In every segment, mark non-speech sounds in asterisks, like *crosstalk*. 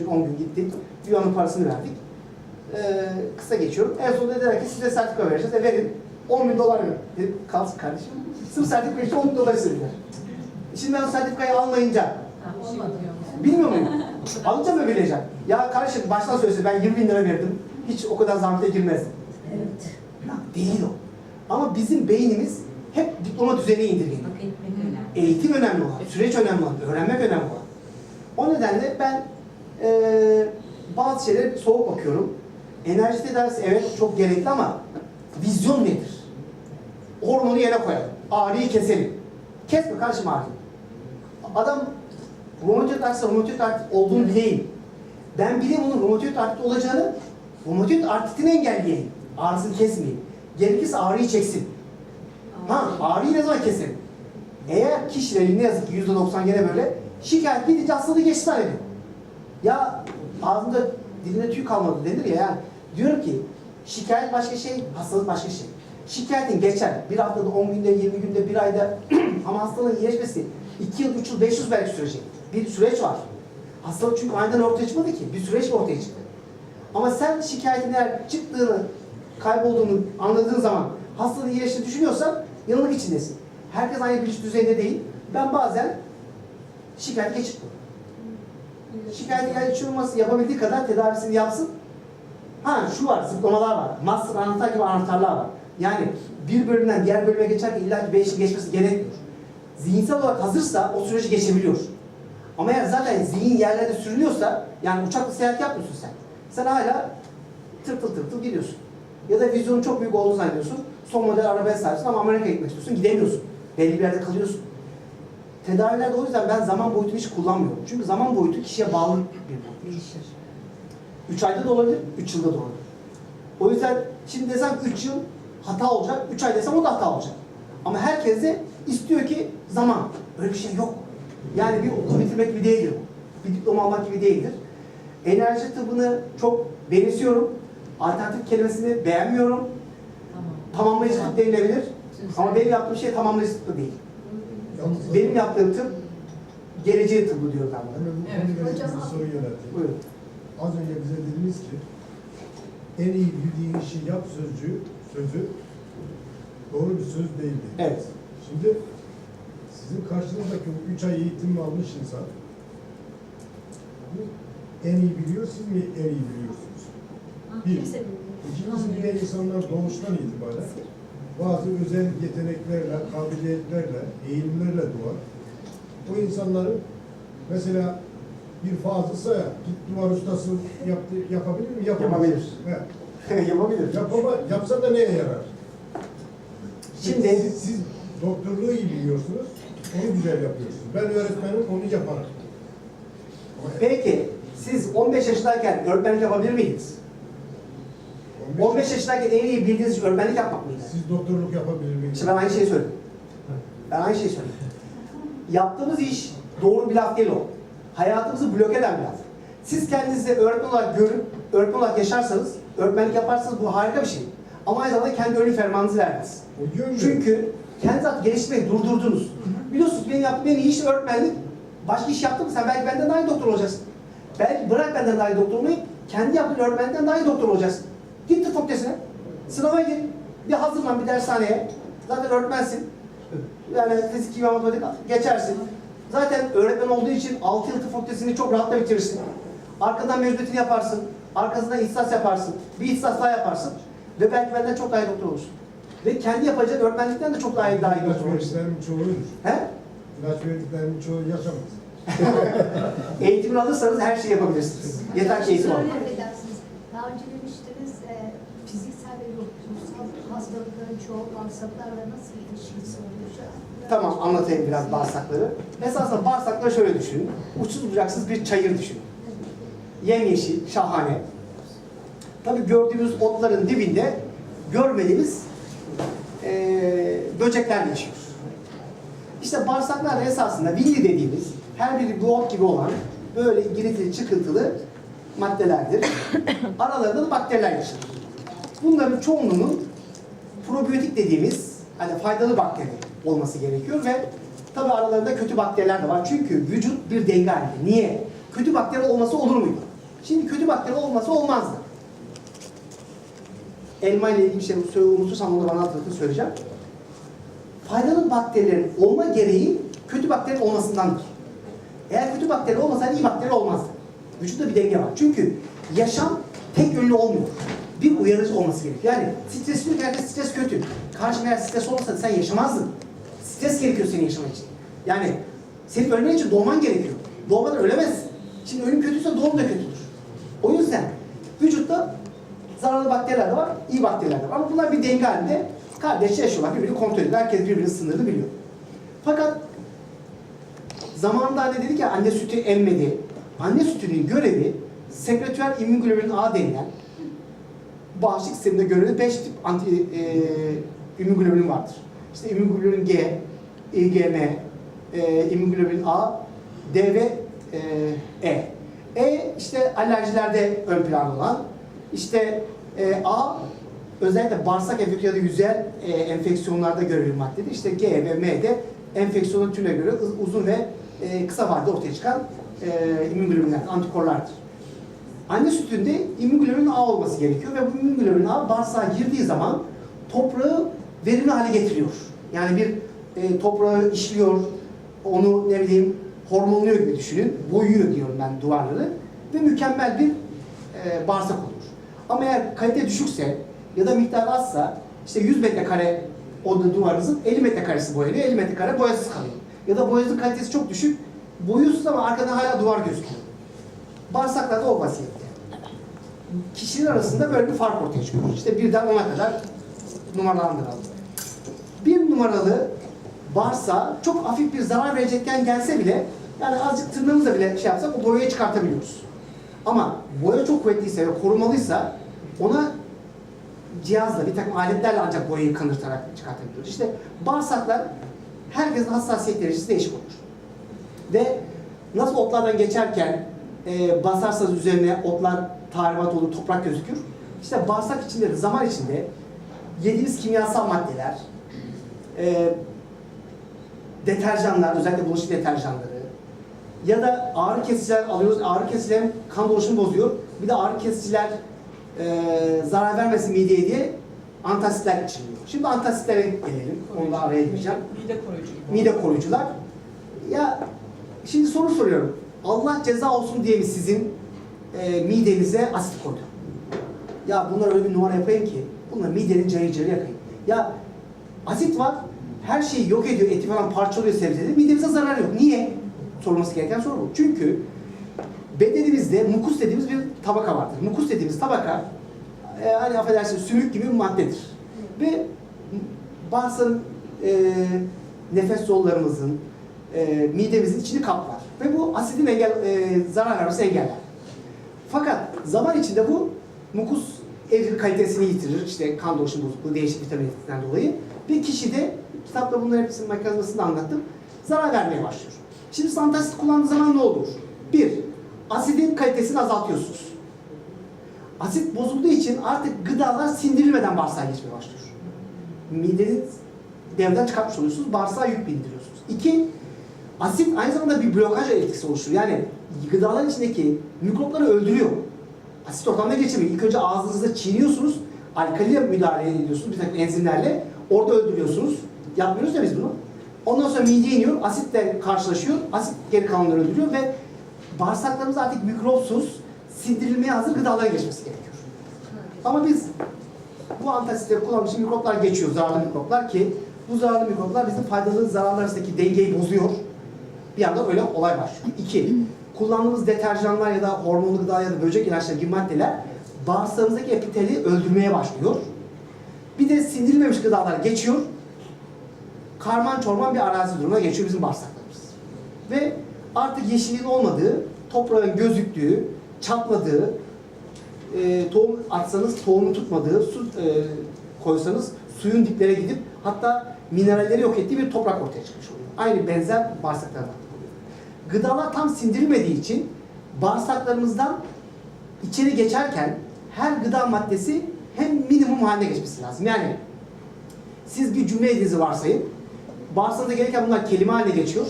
10 gün gittik. Dünyanın parasını verdik. Ee, kısa geçiyorum. En sonunda dediler ki size sertifika vereceğiz. E verin. 10 bin dolar verin. Dedim kalsın kardeşim. Sırf sertifika için 10 bin dolar istediler. Şimdi ben o sertifikayı almayınca bilmiyor muyum? Alınca mı bileceğim? Ya kardeşim baştan söylese ben 20 bin lira verdim. Hiç o kadar zahmete girmezdim. Evet. Ya değil o. Ama bizim beynimiz hep diploma düzeyine indirgeniyor. Eğitim önemli olan, süreç önemli olan, öğrenmek önemli olan. O nedenle ben eee bazı şeylere soğuk bakıyorum. Enerji tedavisi evet çok gerekli ama vizyon nedir? Hormonu yere koyalım. Ağrıyı keselim. Kesme kardeşim ağrıyı. Adam romatoid artritse romatoid artrit olduğunu bileyim. Ben bileyim onun romatoid artrit olacağını, romatoid artritini engelleyeyim. Ağrısını kesmeyeyim. Gerekirse ağrıyı çeksin. Ha ağrıyı ne zaman keselim? Eğer kişilerin ne yazık ki yüzde doksan gene böyle şikayet gidince hastalığı geçti zannediyor. Ya ağzında dilinde tüy kalmadı denir ya yani. Diyorum ki şikayet başka şey, hastalık başka şey. Şikayetin geçer. Bir haftada, 10 günde, 20 günde, bir ayda *clears throat* ama hastalığın iyileşmesi 2 yıl, 3 yıl, 5 yıl belki sürecek. Bir süreç var. Hastalık çünkü aniden ortaya çıkmadı ki. Bir süreç ortaya çıktı. Ama sen şikayetin eğer çıktığını, kaybolduğunu anladığın zaman hastalığın iyileştiğini düşünüyorsan yanılık içindesin. Herkes aynı bilinç düzeyinde değil. Ben bazen şikayet geçirdim. Şikayet ilaç olması yapabildiği kadar tedavisini yapsın. Ha şu var, zıplamalar var. Master anahtar gibi anahtarlar var. Yani bir bölümden diğer bölüme geçerken illa ki beş yıl geçmesi gerekmiyor. Zihinsel olarak hazırsa o süreci geçebiliyor. Ama eğer zaten zihin yerlerde sürünüyorsa, yani uçakla seyahat yapmıyorsun sen. Sen hala tırtıl tırtıl gidiyorsun. Ya da vizyonun çok büyük olduğunu zannediyorsun. Son model arabaya sahipsin ama Amerika'ya gitmek istiyorsun. Gidemiyorsun. Belli bir yerde kalıyorsun. Tedavilerde o yüzden ben zaman boyutunu hiç kullanmıyorum. Çünkü zaman boyutu kişiye bağlı bir boyut. 3 ayda da olabilir, 3 yılda da olabilir. O yüzden şimdi desem 3 yıl hata olacak, 3 ay desem o da hata olacak. Ama herkes de istiyor ki zaman. Öyle bir şey yok. Yani bir okul bitirmek gibi değildir. Bir diploma almak gibi değildir. Enerji tıbbını çok benimsiyorum. Alternatif kelimesini beğenmiyorum. Tamam. Tamamlayıcı tıp denilebilir. Ama benim yaptığım şey tamamlayıcı tıp değil. Benim yaptığım tıp geleceği tıbbı diyor. Hemen bu Evet. Hocam- soru yönelteyim. Buyurun. Az önce bize dediniz ki en iyi bildiğin işi yap sözcüğü, sözü doğru bir söz değil. dedi. Evet. Şimdi sizin karşınızdaki bu üç ay eğitim almış insan bu en iyi biliyor, siz mi en iyi biliyorsunuz? Bir. İkincisi bir de insanlar doğuştan itibaren bazı özel yeteneklerle, kabiliyetlerle, eğilimlerle doğar. O insanların mesela bir fazlasa git duvar ustası yaptı, yapabilir mi? Yapamaz. Yapabilir. *laughs* Yapabilir. Yapama, yapsa da neye yarar? Şimdi- siz, siz doktorluğu iyi biliyorsunuz, onu güzel yapıyorsunuz. Ben öğretmenim, onu yaparım. Peki siz 15 yaşındayken öğretmenlik yapabilir miydiniz? 15 yaşındayken en iyi bildiğiniz öğretmenlik yapmak mıydı? Siz doktorluk yapabilir miydiniz? İşte ben aynı şeyi söyledim. Ben aynı şeyi söyledim. Yaptığımız iş doğru bir laf değil o. Hayatımızı bloke eden bir laf. Siz kendinizi öğretmen olarak görüp, öğretmen olarak yaşarsanız, öğretmenlik yaparsanız bu harika bir şey. Ama aynı zamanda kendi ölüm fermanınızı. O yön Çünkü kendi zaten geliştirmeyi durdurdunuz. Biliyorsunuz benim yaptığım en iyi iş öğretmenlik. Başka iş yaptın mı sen belki benden daha iyi doktor olacaksın. Belki bırak benden daha iyi doktor olmayı, kendi yaptığın öğretmenden daha iyi doktor olacaksın. Git tıp fakültesine, sınava gir, bir hazırlan bir dershaneye. Zaten öğretmensin. Yani fizik, kimya, matematik geçersin. Zaten öğretmen olduğu için 6 yıl tıp fakültesini çok rahatla bitirirsin. Arkadan mezuniyetini yaparsın. Arkasından ihtisas yaparsın. Bir ihtisas daha yaparsın. Ve belki benden çok daha iyi doktor olursun. Ve kendi yapacağın öğretmenlikten de çok daha iyi, daha iyi doktor olursun. verdiklerinin çoğu ölür. He? İlaç verdiklerinin çoğu yaşamaz. *laughs* Eğitimini alırsanız her şeyi yapabilirsiniz. Yeter ki eğitim alın. Daha önce demiştiniz e, fiziksel ve ruhsal hastalıkların çoğu bağırsaklarla nasıl ilişkisi oluyor? Şu an- Tamam anlatayım biraz bağırsakları. Esasında bağırsakları şöyle düşünün. Uçsuz bucaksız bir çayır düşünün. Yemyeşil, şahane. Tabii gördüğümüz otların dibinde görmediğimiz eee böcekler yaşıyor. İşte bağırsaklar da esasında villi dediğimiz her biri bir ot gibi olan böyle giritili çıkıntılı maddelerdir. *coughs* Aralarında da bakteriler yaşar. Bunların çoğunluğunun probiyotik dediğimiz hani faydalı bakteri olması gerekiyor ve tabi aralarında kötü bakteriler de var. Çünkü vücut bir denge halinde. Niye? kötü bakteri olması olur muydu? Şimdi kötü bakteri olması olmazdı. Elma ile ilgili bir şey unutursam onu bana hatırlatın söyleyeceğim. Faydalı bakterilerin olma gereği kötü bakteri olmasındandır. Eğer kötü bakteri olmasaydı iyi bakteri olmazdı. Vücutta bir denge var. Çünkü yaşam tek yönlü olmuyor. Bir uyarıcı olması gerekiyor. Yani stres herkes stres kötü. Karşında eğer stres olmasaydı sen yaşamazdın. Stres gerekiyor senin yaşaman için. Yani senin ölmen için doğman gerekiyor. Doğmadan ölemezsin. Şimdi ölüm kötüyse doğum da kötüdür. O yüzden vücutta zararlı bakteriler de var, iyi bakteriler de var. Ama bunlar bir denge halinde kardeşçe yaşıyorlar. Birbirini kontrol ediyor. Herkes birbirinin sınırını biliyor. Fakat zamanında anne dedi ki anne sütü emmedi. Anne sütünün görevi sekretüel immünoglobulin A denilen bağışıklık sisteminde görevli 5 tip anti e, immünoglobulin vardır. İşte immünoglobulin G, IgM, e, immünoglobulin A, D ve e, E. E işte alerjilerde ön planda olan, işte e, A özellikle bağırsak enfeksiyonu ya da yüzeyel e, enfeksiyonlarda görevli maddedir. İşte G ve M de enfeksiyonun türüne göre uz- uzun ve e, kısa vadede ortaya çıkan e, immünoglobülinler, antikorlardır. Anne sütünde immünoglobulin A olması gerekiyor ve bu immünoglobulin A bağırsağa girdiği zaman toprağı verimli hale getiriyor. Yani bir e, toprağı işliyor, onu ne bileyim hormonluyor gibi düşünün. Boyuyor diyorum ben duvarları ve mükemmel bir e, bağırsak olur. Ama eğer kalite düşükse ya da miktar azsa işte 100 metrekare o da duvarınızın 50 metrekaresi boyanıyor, 50 metrekare boyasız kalıyor. Ya da boyanızın kalitesi çok düşük, boyuyorsunuz ama arkada hala duvar gözüküyor. Bağırsaklarda o vaziyette. Kişiler arasında böyle bir fark ortaya çıkıyor. İşte birden ona kadar numaralandıralım. Bir numaralı bağırsağa çok hafif bir zarar verecekken gelse bile yani azıcık tırnağımızla bile şey yapsak o boyayı çıkartabiliyoruz. Ama boya çok kuvvetliyse ve korumalıysa ona cihazla, bir takım aletlerle ancak boyayı kanırtarak çıkartabiliyoruz. İşte bağırsaklar herkesin hassasiyet derecesi değişik olur. Ve nasıl otlardan geçerken e, basarsanız üzerine otlar tahribat olur, toprak gözükür. İşte bağırsak içinde de zaman içinde yediğimiz kimyasal maddeler, e, deterjanlar, özellikle bulaşık deterjanları ya da ağrı kesiciler alıyoruz. Ağrı kesiciler kan dolaşımı bozuyor. Bir de ağrı kesiciler e, zarar vermesin mideye diye antasitler içiliyor. Şimdi antasitlere gelelim. Onu da araya gireceğim Mide koruyucu mide koruyucular. Ya şimdi soru soruyorum. Allah ceza olsun diye sizin e, midenize asit koydu? Ya bunlar öyle bir numara yapayım ki bunlar midenin cayır cayır yakayım. Ya asit var her şeyi yok ediyor, eti falan parçalıyor sebzeleri. Midemize zarar yok. Niye? Sorulması gereken soru bu. Çünkü bedenimizde mukus dediğimiz bir tabaka vardır. Mukus dediğimiz tabaka e, hani affedersiniz sümük gibi bir maddedir. Ve bağırsağın e, nefes yollarımızın, e, midemizin içini kaplar. Ve bu asidin engel, e, zarar vermesi engeller. Fakat zaman içinde bu mukus evrim kalitesini yitirir. İşte kan dolaşım bozukluğu, değişik vitamin dolayı. Ve kişide, kitapta bunların hepsinin mekanizmasını anlattım, zarar vermeye başlıyor. Şimdi siz antasit kullandığı zaman ne olur? Bir, asidin kalitesini azaltıyorsunuz. Asit bozulduğu için artık gıdalar sindirilmeden bağırsağa geçmeye başlıyor. Mideniz devreden çıkartmış oluyorsunuz, bağırsağa yük bindiriyorsunuz. İki, asit aynı zamanda bir blokaj etkisi oluşturuyor. Yani gıdaların içindeki mikropları öldürüyor. Asit ortamda geçemiyor. İlk önce ağzınızda çiğniyorsunuz, alkaliyle müdahale ediyorsunuz bir takım enzimlerle. Orada öldürüyorsunuz. Yapmıyoruz ya biz bunu. Ondan sonra mideye iniyor, asitle karşılaşıyor. Asit geri kalanları öldürüyor ve bağırsaklarımız artık mikropsuz, sindirilmeye hazır gıdalara geçmesi gerekiyor. Ama biz bu antasitleri kullanmış mikroplar geçiyor, zararlı mikroplar ki bu zararlı mikroplar bizim faydalı zararlar arasındaki dengeyi bozuyor. Bir anda öyle olay başlıyor. İki, kullandığımız deterjanlar ya da hormonlu gıda ya da böcek ilaçları gibi maddeler bağırsağımızdaki epiteli öldürmeye başlıyor. Bir de sindirilmemiş gıdalar geçiyor. Karman çorman bir arazi durumuna geçiyor bizim bağırsaklarımız. Ve artık yeşilliğin olmadığı, toprağın gözüktüğü, çatladığı, e, tohum atsanız tohumu tutmadığı, su e, koysanız suyun diplere gidip hatta mineralleri yok ettiği bir toprak ortaya çıkmış oluyor. Aynı benzer bağırsaklarda oluyor. Gıdalar tam sindirilmediği için bağırsaklarımızdan içeri geçerken her gıda maddesi hem minimum haline geçmesi lazım. Yani siz bir cümle edinizi varsayın. Bağırsağınıza gereken bunlar kelime haline geçiyor.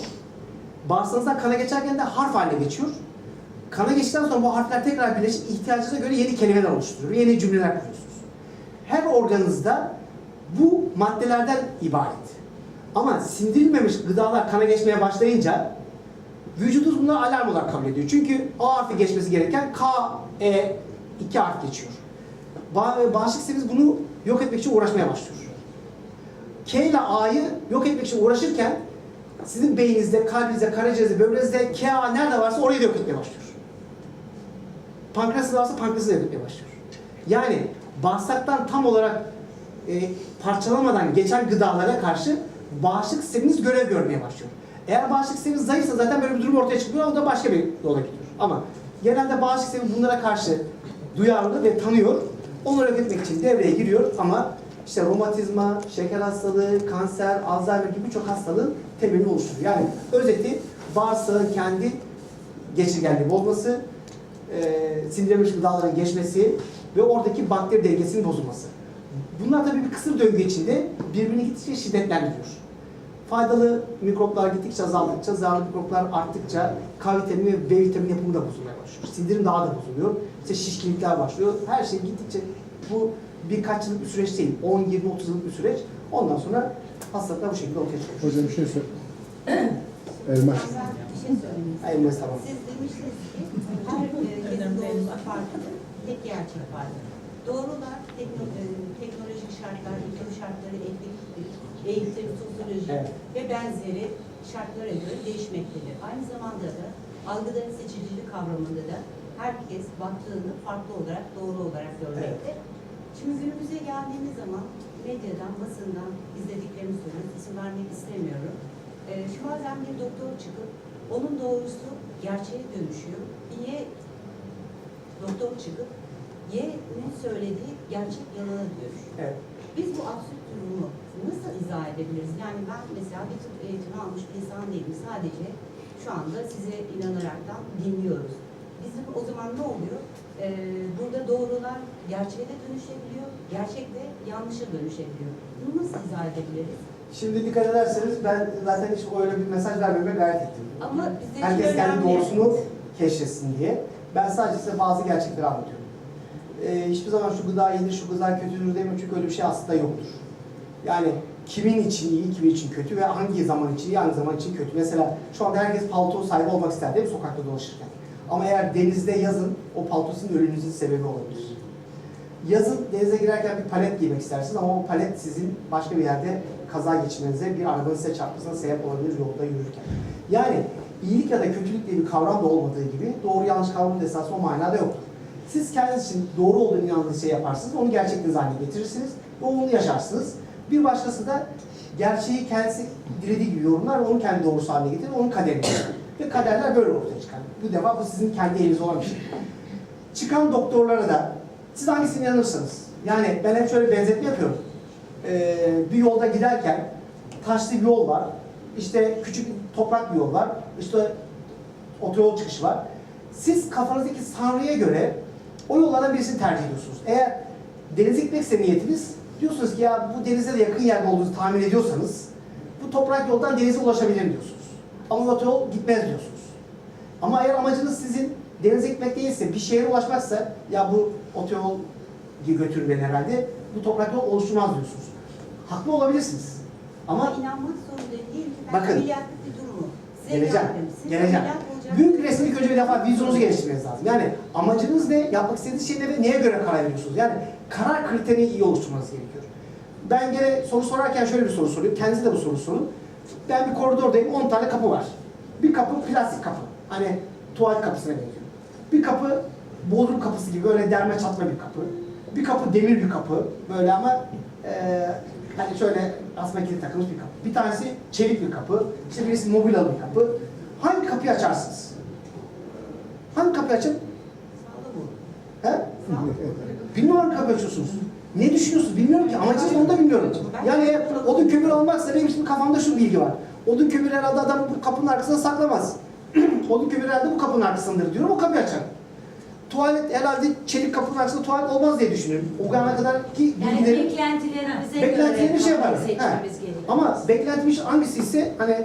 Bağırsağınızdan kana geçerken de harf haline geçiyor. kana geçtikten sonra bu harfler tekrar birleşip ihtiyacınıza göre yeni kelimeler oluşturuyor, yeni cümleler kuruyorsunuz. Her organınızda bu maddelerden ibaret. Ama sindirilmemiş gıdalar kana geçmeye başlayınca vücudunuz bunları alarm olarak kabul ediyor. Çünkü A harfi geçmesi gereken K, E, iki harf geçiyor. Ba bağışıklık sistemimiz bunu yok etmek için uğraşmaya başlıyor. K ile A'yı yok etmek için uğraşırken sizin beyninizde, kalbinizde, karaciğerinizde, böbreğinizde K, A nerede varsa orayı da yok etmeye başlıyor. Pankreasınız varsa pankreası da yok etmeye başlıyor. Yani bağırsaktan tam olarak e, parçalamadan geçen gıdalara karşı bağışıklık sisteminiz görev görmeye başlıyor. Eğer bağışıklık sisteminiz zayıfsa zaten böyle bir durum ortaya çıkıyor. O da başka bir yola gidiyor. Ama genelde bağışıklık sistemi bunlara karşı duyarlı ve tanıyor. Onları yok etmek için devreye giriyor ama işte romatizma, şeker hastalığı, kanser, Alzheimer gibi birçok hastalığın temelini oluşturuyor. Yani özeti bağırsağın kendi geçirgenliği bozması, e, sindirilmiş gıdaların geçmesi ve oradaki bakteri dengesinin bozulması. Bunlar tabii bir kısır döngü içinde birbirini gittikçe şiddetlendiriyor. Faydalı mikroplar gittikçe azaldıkça, zararlı mikroplar arttıkça K vitamini ve B vitamini yapımı da bozulmaya başlıyor. Sindirim daha da bozuluyor. İşte şişkinlikler başlıyor. Her şey gittikçe bu birkaç yıllık bir süreç değil. 10, 20, 30 yıllık bir süreç. Ondan sonra hastalıklar bu şekilde ortaya çıkıyor. Hocam bir şey söyle. Elmas. Ben bir şey söyleyeyim. Hayır, tamam. Siz demiştiniz ki her e, kesin doğrusu farklı, tek gerçek farklı. Doğrular tekno, e, teknolojik şartlar, iklim şartları, eğitim, eğitim, sosyoloji Evet. ve benzeri şartlara göre değişmektedir. Aynı zamanda da algıların seçiciliği kavramında da herkes baktığını farklı olarak, doğru olarak görmekte. Şimdi günümüze geldiğimiz zaman medyadan, basından izlediklerimi söylüyoruz. İsim vermek istemiyorum. Ee, şimdi bazen bir doktor çıkıp onun doğrusu gerçeğe dönüşüyor. Niye doktor çıkıp Y'nin söylediği gerçek yalana dönüşüyor. Evet. Biz bu absürt durumu nasıl izah edebiliriz? Yani ben mesela bir tıp eğitimi almış bir insan değilim. Sadece şu anda size inanaraktan dinliyoruz. Bizim o zaman ne oluyor? Ee, burada doğrular gerçeğe de dönüşebiliyor, gerçek de yanlışa dönüşebiliyor. Bunu nasıl izah edebiliriz? Şimdi dikkat ederseniz ben zaten hiç öyle bir mesaj vermemeye gayret ettim. Ama bize Herkes kendi doğrusunu keşfetsin diye. Ben sadece size bazı gerçekleri anlatıyorum. Ee, hiçbir zaman şu gıda iyidir, şu gıda kötüdür demiyorum çünkü öyle bir şey aslında yoktur. Yani kimin için iyi, kimin için kötü ve hangi zaman için iyi, hangi zaman için kötü. Mesela şu anda herkes palto sahibi olmak ister değil mi sokakta dolaşırken? Ama eğer denizde yazın o palto sizin ölünüzün sebebi olabilir. Yazın denize girerken bir palet giymek istersiniz ama o palet sizin başka bir yerde kaza geçirmenize, bir arabanın size çarpmasına sebep olabilir yolda yürürken. Yani iyilik ya da kötülük diye bir kavram da olmadığı gibi doğru yanlış kavramı da esasında o manada yoktur. Siz kendiniz için doğru olduğunu inandığınız şey yaparsınız, onu gerçekliğiniz haline getirirsiniz ve onu yaşarsınız. Bir başkası da gerçeği kendisi dilediği gibi yorumlar onu kendi doğrusu haline getirir, onun kaderini. Ve kaderler böyle ortaya çıkar. Bu defa bu sizin kendi elinizde olan bir şey. Çıkan doktorlara da siz hangisine inanırsanız, yani ben hep şöyle benzetme yapıyorum. Ee, bir yolda giderken taşlı bir yol var, işte küçük toprak bir yol var, işte otoyol çıkışı var. Siz kafanızdaki sanrıya göre o yollardan birisini tercih ediyorsunuz. Eğer denize gitmekse niyetiniz, diyorsunuz ki ya bu denize de yakın yerde olduğunuzu tahmin ediyorsanız, bu toprak yoldan denize ulaşabilirim diyorsunuz. Ama otoyol gitmez diyorsunuz. Ama eğer amacınız sizin denize gitmek değilse, bir şehre ulaşmaksa, ya bu otoyol götürür beni herhalde, bu toprak yol oluşturmaz diyorsunuz. Haklı olabilirsiniz. Ama inanmak zorunda değil ki ben Bakın. ameliyatlık bir durumu. Size Geleceğim, geleceğim. Büyük resmi önce bir defa vizyonunuzu geliştirmeniz lazım. Yani amacınız ne, yapmak istediğiniz şey ne ve neye göre karar veriyorsunuz? Yani karar kriterini iyi oluşturmanız gerekiyor. Ben gene soru sorarken şöyle bir soru soruyorum. Kendinize de bu soru sorun. Ben bir koridordayım, 10 tane kapı var. Bir kapı plastik kapı. Hani tuvalet kapısına benziyor. Bir kapı bodrum kapısı gibi böyle derme çatma bir kapı. Bir kapı demir bir kapı. Böyle ama eee hani şöyle asma kilit takılmış bir kapı. Bir tanesi çelik bir kapı. İşte birisi mobilyalı bir kapı. Hangi kapıyı açarsınız? Hangi kapıyı açın? He? Bilmiyorum hangi kapıyı açıyorsunuz. Ne düşünüyorsunuz bilmiyorum ki. Amacınız onu da bilmiyorum. Yani odun kömür almaksa benim şimdi kafamda şu bilgi var. Odun kömür herhalde adam bu kapının arkasına saklamaz. *clears throat* odun kömür herhalde bu kapının arkasındadır diyorum. O kapıyı açar. Tuvalet herhalde çelik kapının arkasında tuvalet olmaz diye düşünüyorum. O zamana kadar ki Yani bilgilerim... beklentilerimize Beklentilerimi göre şey seçmemiz gerekiyor. Ama beklentimiş hangisi ise hani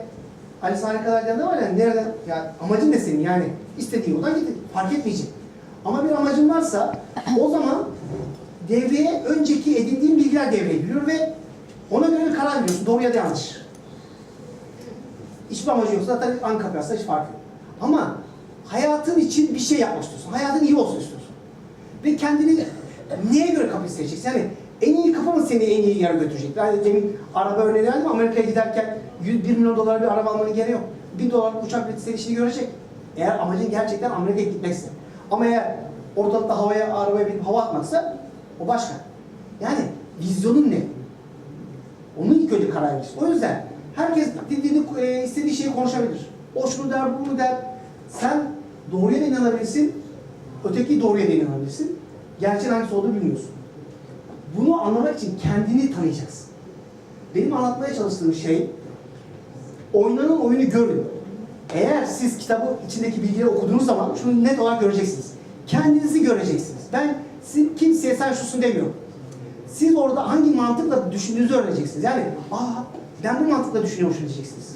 Ali Sani kadar ne var yani nereden? Ya amacın ne senin yani? İstediğin yoldan git. Fark etmeyecek. Ama bir amacın varsa o zaman devreye önceki edindiğin bilgiler devreye giriyor ve ona göre bir karar veriyorsun. Doğru ya da yanlış. Hiçbir amacı yoksa zaten anka yapsa hiç fark yok. Ama hayatın için bir şey yapmak istiyorsun. Hayatın iyi olsun istiyorsun. Ve kendini neye göre kapıyı seçeceksin? Yani en iyi kapı mı seni en iyi yere götürecek? Yani demin araba örneği verdim Amerika'ya giderken 101 milyon dolar bir araba almanın gereği yok. 1000 dolar uçak bileti senin işini görecek. Eğer amacın gerçekten Amerika'ya gitmekse. Ama eğer ortalıkta havaya, arabaya binip hava atmaksa o başka. Yani vizyonun ne? Onu ilk önce karar verirsin. O yüzden herkes dediğini, e, istediği şeyi konuşabilir. O şunu der, bunu der. Sen doğruya da inanabilirsin, öteki doğruya da inanabilirsin. Gerçeğin hangisi olduğunu bilmiyorsun. Bunu anlamak için kendini tanıyacaksın. Benim anlatmaya çalıştığım şey, oynanan oyunu görün. Eğer siz kitabı içindeki bilgileri okuduğunuz zaman şunu net olarak göreceksiniz. Kendinizi göreceksiniz. Ben sizin kimseye sen şusun demiyorum. Siz orada hangi mantıkla düşündüğünüzü öğreneceksiniz. Yani aa ben bu mantıkla düşünüyormuşum diyeceksiniz.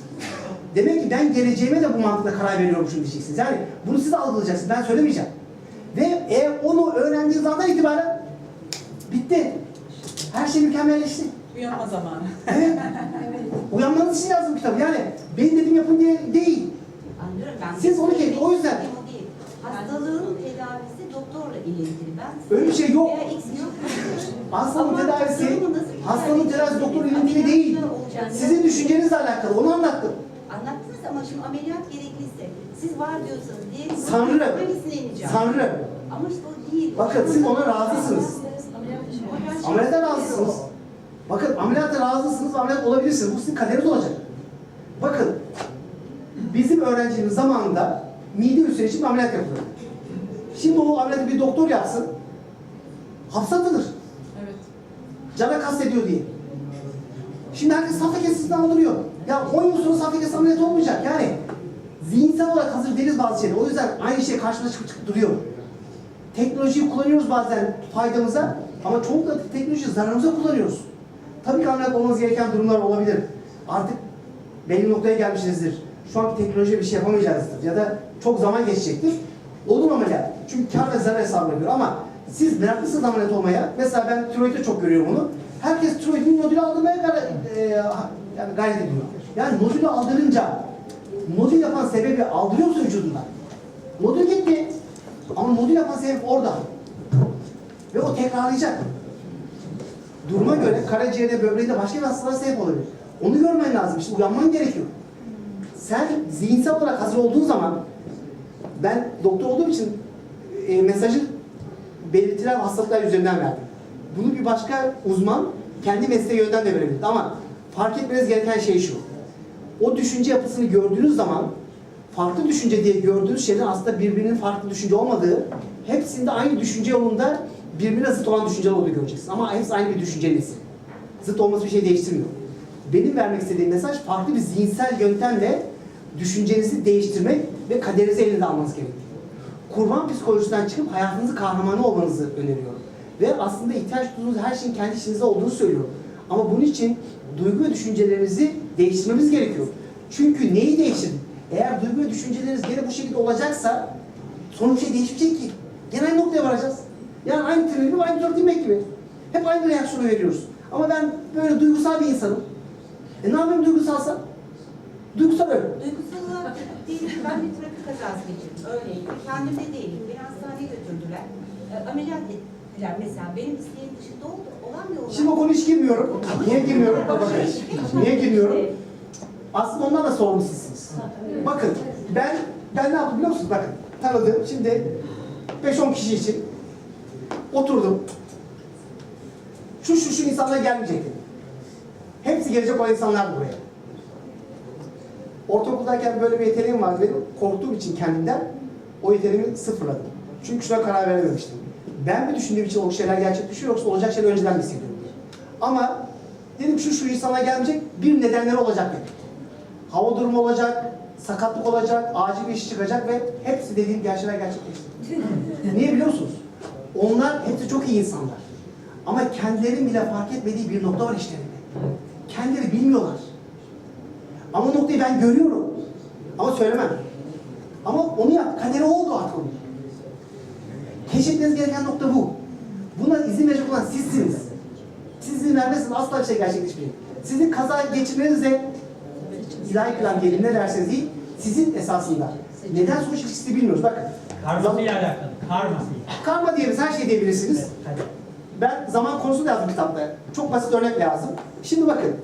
Demek ki ben geleceğime de bu mantıkla karar veriyormuşum diyeceksiniz. Yani bunu siz algılayacaksınız. Ben söylemeyeceğim. Ve eğer onu öğrendiğiniz andan itibaren bitti. Her şey mükemmelleşti. Uyanma zamanı. *laughs* Evet. Uyanmanız için yazdım kitabı. Yani benim dediğim yapın diye değil. Anlıyorum ben. Siz onu kendi- o yüzden- değil. Hastalığın tedavisi doktorla ilintili. Ben Öyle bir şey yok. Hastalığın tedavisi, hastalığın tedavisi doktor ilintili değil. Sizin düşüncenizle alakalı. Onu anlattım. Anlattınız ama şimdi ameliyat gerekliyse siz var diyorsanız diye ineceğim? Sanırım. Ama işte o değil. Bakın siz ona razısınız. Ameliyata razısınız. Bakın ameliyata razısınız, ameliyat olabilirsiniz. Bu sizin kaderiniz olacak. Bakın, bizim öğrencimiz zamanında mide ülseri için ameliyat yapılır. Şimdi o ameliyatı bir doktor yapsın, hapse atılır. Evet. Cana kastediyor diye. Şimdi herkes safra kesesini aldırıyor. Ya 10 yıl sonra safra kesesi ameliyatı olmayacak. Yani zihinsel olarak hazır değiliz bazı şeyler. O yüzden aynı şey karşımıza çıkıp çıkıp duruyor. Teknolojiyi kullanıyoruz bazen faydamıza ama çoğunlukla teknolojiyi zararımıza kullanıyoruz. Tabii ki ameliyat olmanız gereken durumlar olabilir. Artık belli noktaya gelmişizdir. Şu anki teknolojiye bir şey yapamayacağızdır. Ya da çok zaman geçecektir. Olur ameliyat. Çünkü kar ve zarar hesabı yapıyor. Ama siz meraklısınız ameliyat olmaya. Mesela ben tiroidde çok görüyorum onu. Herkes tiroidin nodülü aldırmaya gayret, e, yani gayret ediyor. Yani nodülü aldırınca nodül yapan sebebi aldırıyorsa vücudundan. Nodül gitti. Ama nodül yapan sebep orada. Ve o tekrarlayacak. Duruma göre karaciğerde, böbreğinde başka bir hastalığa sebep olabilir. Onu görmen lazım. İşte uyanman gerekiyor. Sen zihinsel olarak hazır olduğun zaman ben doktor olduğum için e, mesajı belirtilen hastalıklar üzerinden verdim. Bunu bir başka uzman kendi mesleği yönden de verebilirdi ama fark etmeniz gereken şey şu. O düşünce yapısını gördüğünüz zaman farklı düşünce diye gördüğünüz şeylerin aslında birbirinin farklı düşünce olmadığı, hepsinde aynı düşünce yolunda birbirine zıt olan düşünceler olduğunu göreceksiniz. Ama hepsi aynı bir düşünce nesli. Zıt olması bir şey değiştirmiyor. Benim vermek istediğim mesaj farklı bir zihinsel yöntemle düşüncenizi değiştirmek ve kaderinizi elinde almanız gerekiyor. Kurban psikolojisinden çıkıp hayatınızın kahramanı olmanızı öneriyorum. Ve aslında ihtiyaç duyduğunuz her şeyin kendi içinizde olduğunu söylüyorum. Ama bunun için duygu ve düşüncelerinizi değiştirmemiz gerekiyor. Çünkü neyi değiştirin? Eğer duygu ve düşünceleriniz gene bu şekilde olacaksa sonuç şey değişmeyecek ki. Gene aynı noktaya varacağız. Yani aynı tren gibi, aynı dört ilmek gibi. Hep aynı reaksiyonu veriyoruz. Ama ben böyle duygusal bir insanım. E ne yapayım duygusalsa? Duygusal öyle. Duygusal değil, ben bir trafik kazası geçirdim. Öyleydi. Kendimde değilim. Beni hastaneye götürdüler. E, ameliyat ettiler mesela. Benim isteğim dışında oldu. Olan bir olay. Şimdi o konuya hiç girmiyorum. Niye girmiyorum? Bakın. Niye girmiyorum? Aslında ondan da sorumlu sizsiniz. Bakın ben ben ne yaptım biliyor musunuz? Bakın tanıdığım şimdi 5-10 kişi için oturdum. Şu şu şu insanlar gelmeyecek. Hepsi gelecek olan insanlar buraya. Ortaokuldayken böyle bir yeteneğim vardı benim. Korktuğum için kendimden o yeteneğimi sıfırladım. Çünkü şuna karar verememiştim. Ben mi düşündüğüm için o şeyler gerçekleşiyor yoksa olacak şeyler önceden mi hissediyorum? Ama dedim şu şu insanlar gelmeyecek bir nedenleri olacak dedim. Hava durumu olacak, sakatlık olacak, acil bir iş çıkacak ve hepsi dediğim gerçekler gerçekleşti. Niye biliyor musunuz? Onlar hepsi çok iyi insanlar. Ama kendilerinin bile fark etmediği bir nokta var işlerinde. Kendileri bilmiyorlar. Ama o noktayı ben görüyorum. Ama söylemem. Ama onu yap. Kaderi oldu artık onun. Keşfetmeniz gereken nokta bu. Buna izin verecek olan sizsiniz. Siz izin vermezseniz asla bir şey gerçekleşmeyecek. Sizin kaza geçirmenizle ilahi kelam diyelim ne derseniz değil, sizin esasında. Neden sonuç ilişkisi bilmiyoruz. Bakın. Karmasıyla alakalı. Karmasıyla. Karma diyebiliriz, her şey diyebilirsiniz. Hadi. Ben zaman konusu da yazdım kitapta. Çok basit örnek lazım. Şimdi bakın.